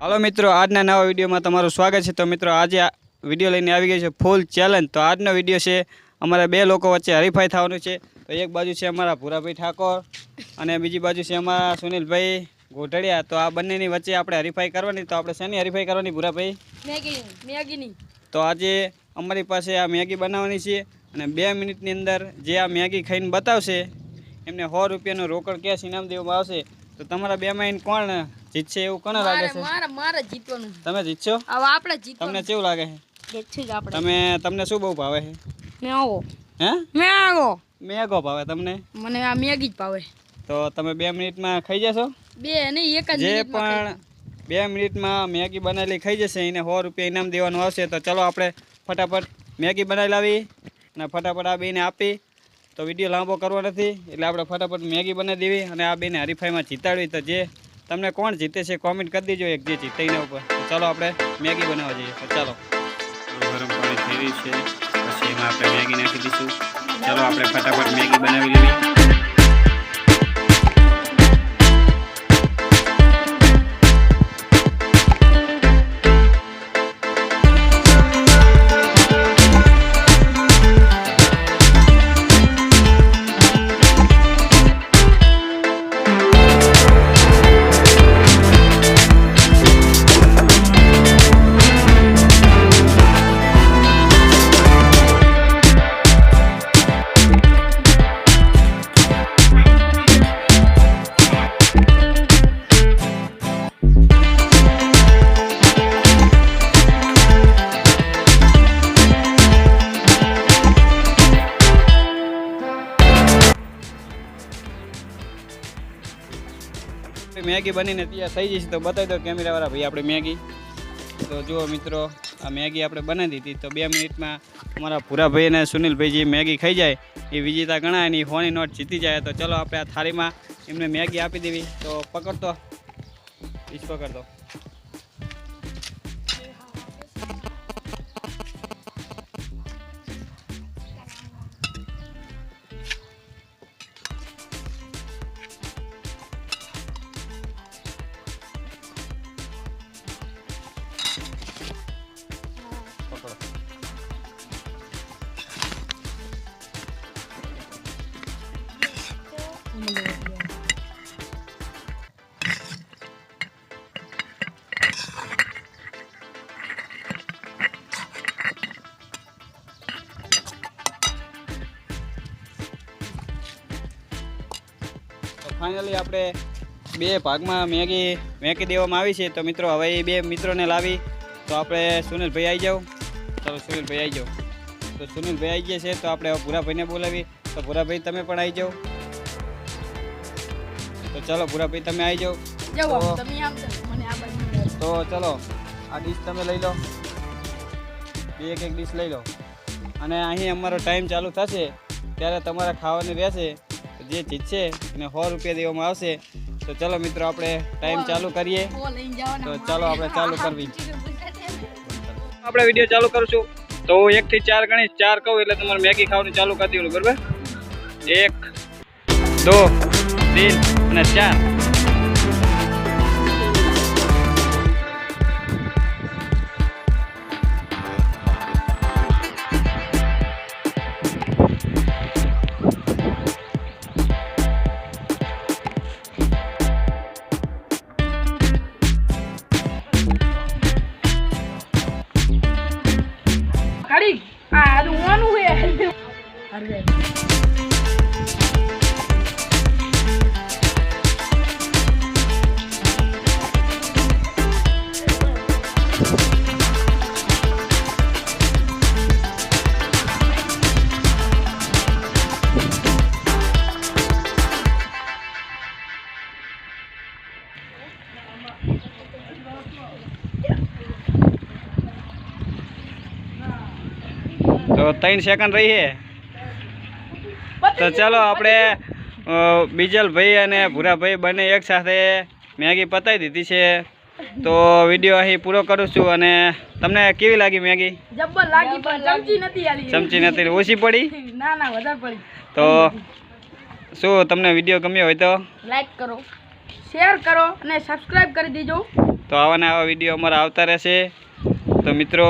હાલો મિત્રો આજના નવા વિડીયોમાં તમારું સ્વાગત છે. તો મિત્રો આજે આ વીડિયો લઈને આવી ગઈ છે ફૂલ ચેલેન્જ તો આજનો વીડિયો છે અમારા બે લોકો વચ્ચે હરીફાઈ થવાનું છે. તો એક બાજુ છે અમારા ભૂરાભાઈ ઠાકોર અને બીજી બાજુ છે અમારા સુનિલભાઈ ગોઢડિયા. તો આ બંનેની વચ્ચે આપણે હરીફાઈ કરવાની. તો આપણે શેની હરીફાઈ કરવાની ભૂરાભાઈ? મેગીની તો આજે અમારી પાસે આ મેગી બનાવવાની છે અને બે મિનિટની અંદર જે આ મેગી ખાઈને બતાવશે એમને સો રૂપિયાનું રોકડ કેશ ઇનામ દેવામાં આવશે. તો તમારા બે માં કોણ જીતશે એવું કોને લાગે છે? મારે મારે જીતવાનું તમે જીતશો? હવે આપણે તમને કેવું લાગે છે? જીતશું જ આપણે. તમે તમને શું બહુ ભાવે છે? મેગો હે? મેગો મેગો ભાવે તમને? મને આ મેગી જ ભાવે. તો તમે બે મિનિટમાં ખાઈ જશો? બે નહીં એક જ જે પણ બે મિનિટમાં મેગી બનાવેલી ખાઈ જશે એને સો રૂપિયા ઇનામ દેવાનું આવશે તો ચલો આપણે ફટાફટ મેગી બનાવી લાવી અને ફટાફટ આ બેને આપી. તો વીડિયો લાંબો કરવો નથી એટલે આપણે ફટાફટ મેગી બનાવી દેવી અને આ બેને હરીફાઈમાં જીતાડવી. તો જે તમને કોણ જીતે છે કોમેન્ટ કરી દેજો એક જે જીતે એના ઉપર. ચાલો આપણે મેગી બનાવવા જઈએ. ચાલો. ગરમ પાણી થઈ રહ્યું છે. પછી એમાં આપણે મેગી નાખી દઈશું. ચાલો આપણે ફટાફટ મેગી બનાવી લેવી. મેગી બનીને તૈયાર થઈ જશે તો બતાવી દો કેમેરાવાળા ભાઈ આપણે મેગી. તો જુઓ મિત્રો, આ મેગી આપણે બનાવી દીધી. તો બે મિનિટમાં અમારા ભૂરાભાઈ અને સુનિલભાઈ જે મેગી ખાઈ જાય. એ વિજેતા ગણાય અને એ હોની નોટ જીતી જાય. તો ચલો આપણે આ થાળીમાં એમને મેગી આપી દેવી. તો પકડતો. ઈજ પકડતો. ફાઇનલી આપણે બે ભાગમાં મેગી મેકી દેવામાં આવી છે. તો મિત્રો, હવે એ બે મિત્રોને લાવી. તો આપણે સુનિલભાઈ આવી જાઓ. ચાલો, સુનિલભાઈ આવી જાઓ. તો સુનિલભાઈ આવી ગયા છે, તો આપણે હવે ભૂરાભાઈને બોલાવી. તો ભૂરાભાઈ તમે પણ આવી જાઓ. તો ચાલો ભૂરાભાઈ તમે આવી જાઓ. તમે આમ તો મને આ બાજુ તો ચલો આ ડીશ તમે લઈ લો. બે એક એક ડીશ લઈ લો. અને અહીં અમારો ટાઈમ ચાલુ થશે. ત્યારે તમારે ખાવાની રહેશે. જે જે જીતશે એને સો રૂપિયા દેવામાં આવશે. તો ચલો મિત્રો આપણે ટાઈમ ચાલુ કરીએ. તો ચાલો આપણે ચાલુ કરવી. આપણે વીડિયો ચાલુ કરીશું. તો હું એકથી ચાર ગણીશ. ચાર કહું એટલે તમારે મેગી ખાવાનું ચાલુ કરી દેવું બરાબર? એક દો. તીન અને ચાર કાઢી આ આ ઓનું હે તો ત્રણ સેકન્ડ રહી છે. તો ચાલો આપણે બીજલભાઈ અને ભૂરાભાઈ બંને એક સાથે મેગી પતાવી દીધી છે. તો વીડિયો અહીં પૂરો કરું છું અને તમને કેવી લાગી મેગી? જબ્બર લાગી પણ ચમચી નથી આલી. ચમચી નથી ઓછી પડી? ના ના વધારે પડી. તો શું તમને વીડિયો ગમ્યો હોય તો? લાઈક કરો શેર કરો અને સબસ્ક્રાઇબ કરી દેજો. તો આવા ને આવા વીડિયો અમારા આવતા રહેશે. તો મિત્રો